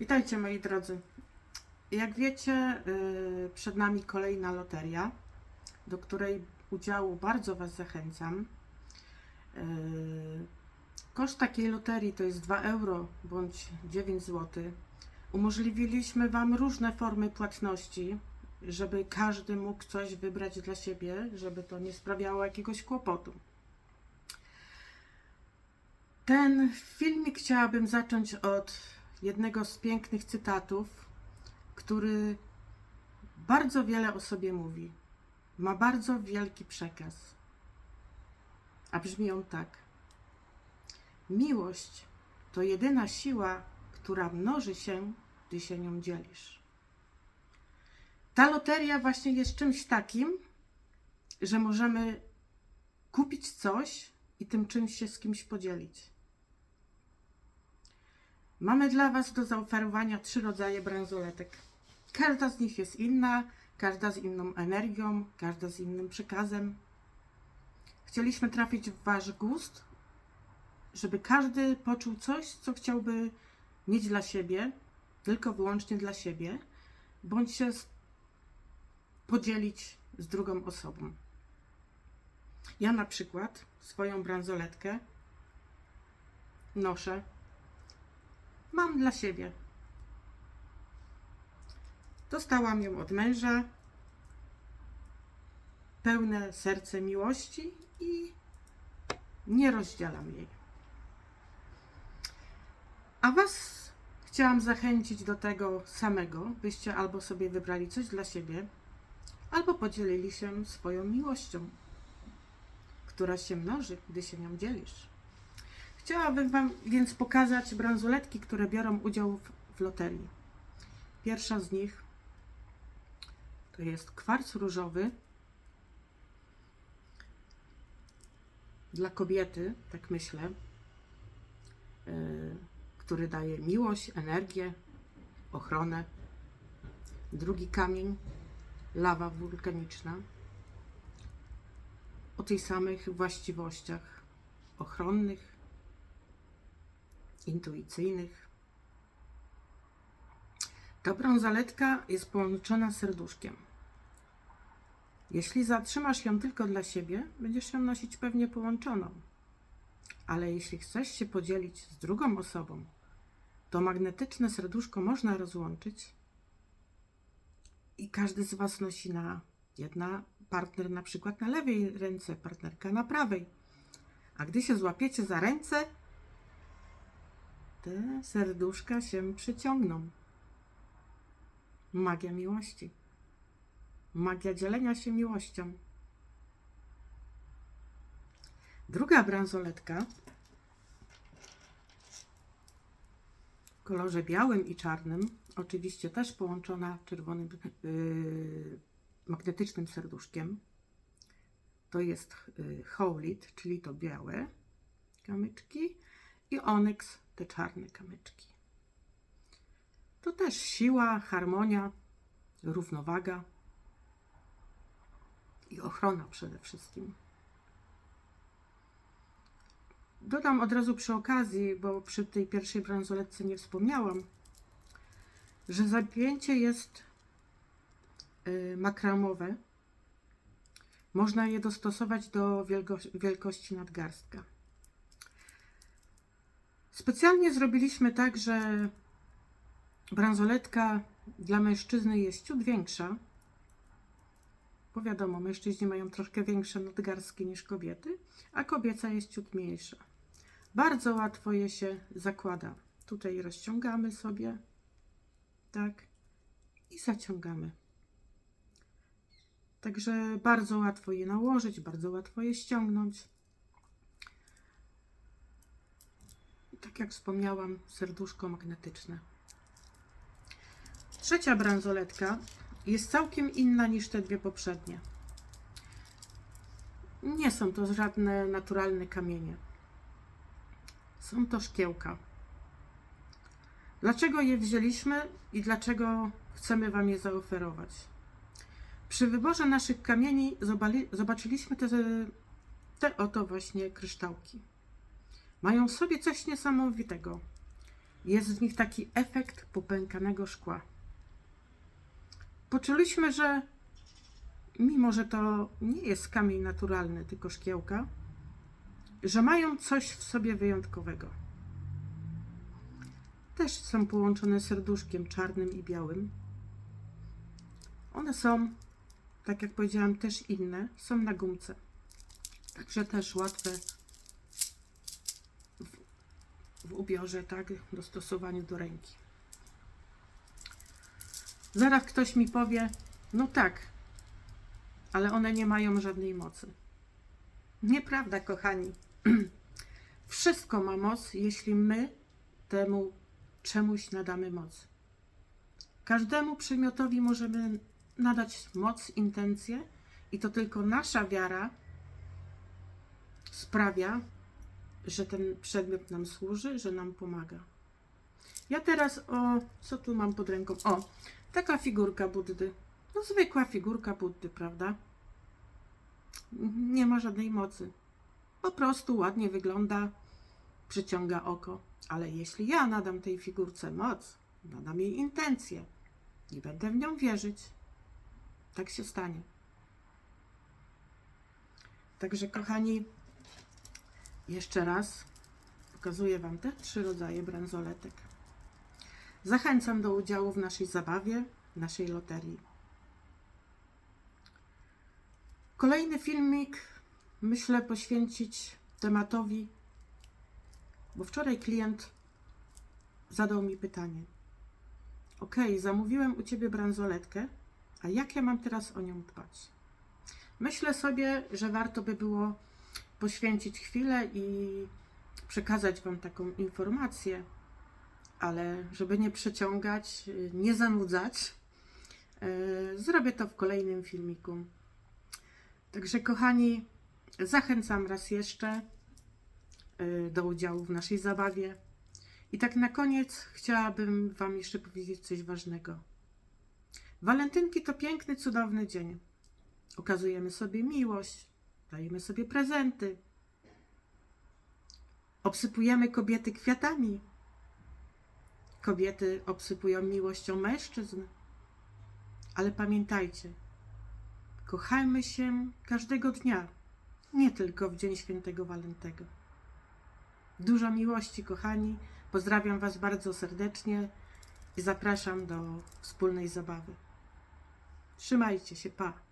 Witajcie moi drodzy. Jak wiecie, yy, przed nami kolejna loteria, do której udziału bardzo Was zachęcam. Yy, Koszt takiej loterii to jest 2 euro bądź 9 zł. Umożliwiliśmy Wam różne formy płatności, żeby każdy mógł coś wybrać dla siebie, żeby to nie sprawiało jakiegoś kłopotu. Ten filmik chciałabym zacząć od jednego z pięknych cytatów, który bardzo wiele o sobie mówi. Ma bardzo wielki przekaz. A brzmi on tak. Miłość to jedyna siła, która mnoży się, gdy się nią dzielisz. Ta loteria właśnie jest czymś takim, że możemy kupić coś i tym czymś się z kimś podzielić. Mamy dla Was do zaoferowania trzy rodzaje bransoletek. Każda z nich jest inna, każda z inną energią, każda z innym przekazem. Chcieliśmy trafić w Wasz gust, żeby każdy poczuł coś, co chciałby mieć dla siebie, tylko wyłącznie dla siebie, bądź się podzielić z drugą osobą. Ja na przykład swoją bransoletkę noszę mam dla siebie. Dostałam ją od męża, pełne serce miłości i nie rozdzielam jej. A Was chciałam zachęcić do tego samego, byście albo sobie wybrali coś dla siebie, albo podzielili się swoją miłością, która się mnoży, gdy się nią dzielisz. Chciałabym Wam więc pokazać bransoletki, które biorą udział w, w loterii. Pierwsza z nich to jest kwarc różowy dla kobiety, tak myślę, yy, który daje miłość, energię, ochronę. Drugi kamień, lawa wulkaniczna, o tych samych właściwościach ochronnych, intuicyjnych. Ta bransoletka jest połączona serduszkiem. Jeśli zatrzymasz ją tylko dla siebie, będziesz ją nosić pewnie połączoną. Ale jeśli chcesz się podzielić z drugą osobą, to magnetyczne serduszko można rozłączyć i każdy z Was nosi na jedna partner na przykład na lewej ręce, partnerka na prawej. A gdy się złapiecie za ręce, te serduszka się przyciągną. Magia miłości. Magia dzielenia się miłością. Druga bransoletka w kolorze białym i czarnym, oczywiście też połączona czerwonym yy, magnetycznym serduszkiem. To jest yy, holit, czyli to białe kamyczki i onyx, te czarne kamyczki. To też siła, harmonia, równowaga i ochrona przede wszystkim. Dodam od razu przy okazji, bo przy tej pierwszej bransoletce nie wspomniałam, że zapięcie jest y, makramowe. Można je dostosować do wielko- wielkości nadgarstka. Specjalnie zrobiliśmy tak, że bransoletka dla mężczyzny jest ciut większa, bo wiadomo, mężczyźni mają troszkę większe nadgarstki niż kobiety, a kobieca jest ciut mniejsza. Bardzo łatwo je się zakłada. Tutaj rozciągamy sobie, tak, i zaciągamy. Także bardzo łatwo je nałożyć, bardzo łatwo je ściągnąć. Tak jak wspomniałam, serduszko magnetyczne. Trzecia bransoletka jest całkiem inna niż te dwie poprzednie. Nie są to żadne naturalne kamienie. Są to szkiełka. Dlaczego je wzięliśmy i dlaczego chcemy Wam je zaoferować? Przy wyborze naszych kamieni zobaczyliśmy te, te oto właśnie kryształki mają w sobie coś niesamowitego. jest w nich taki efekt popękanego szkła. Poczuliśmy, że mimo, że to nie jest kamień naturalny, tylko szkiełka, że mają coś w sobie wyjątkowego. Też są połączone serduszkiem czarnym i białym. One są, tak jak powiedziałam, też inne, są na gumce. Także też łatwe ubiorze, tak, dostosowaniu do ręki. Zaraz ktoś mi powie, no tak, ale one nie mają żadnej mocy. Nieprawda, kochani. Wszystko ma moc, jeśli my temu czemuś nadamy moc. Każdemu przedmiotowi możemy nadać moc, intencję, i to tylko nasza wiara sprawia, że ten przedmiot nam służy, że nam pomaga. Ja teraz o, co tu mam pod ręką? O, taka figurka Buddy. No zwykła figurka Buddy, prawda? Nie ma żadnej mocy. Po prostu ładnie wygląda, przyciąga oko. Ale jeśli ja nadam tej figurce moc, nadam jej intencję i będę w nią wierzyć, tak się stanie. Także, kochani, jeszcze raz pokazuję Wam te trzy rodzaje bransoletek. Zachęcam do udziału w naszej zabawie, naszej loterii. Kolejny filmik myślę poświęcić tematowi, bo wczoraj klient zadał mi pytanie. Ok, zamówiłem u Ciebie bransoletkę, a jak ja mam teraz o nią dbać? Myślę sobie, że warto by było poświęcić chwilę i przekazać Wam taką informację, ale żeby nie przeciągać, nie zanudzać, yy, zrobię to w kolejnym filmiku. Także, kochani, zachęcam raz jeszcze yy, do udziału w naszej zabawie. I tak na koniec chciałabym Wam jeszcze powiedzieć coś ważnego. Walentynki to piękny, cudowny dzień. Okazujemy sobie miłość, dajemy sobie prezenty, obsypujemy kobiety kwiatami. Kobiety obsypują miłością mężczyzn. Ale pamiętajcie, kochajmy się każdego dnia, nie tylko w Dzień Świętego Walentego. Dużo miłości, kochani. Pozdrawiam Was bardzo serdecznie i zapraszam do wspólnej zabawy. Trzymajcie się, pa!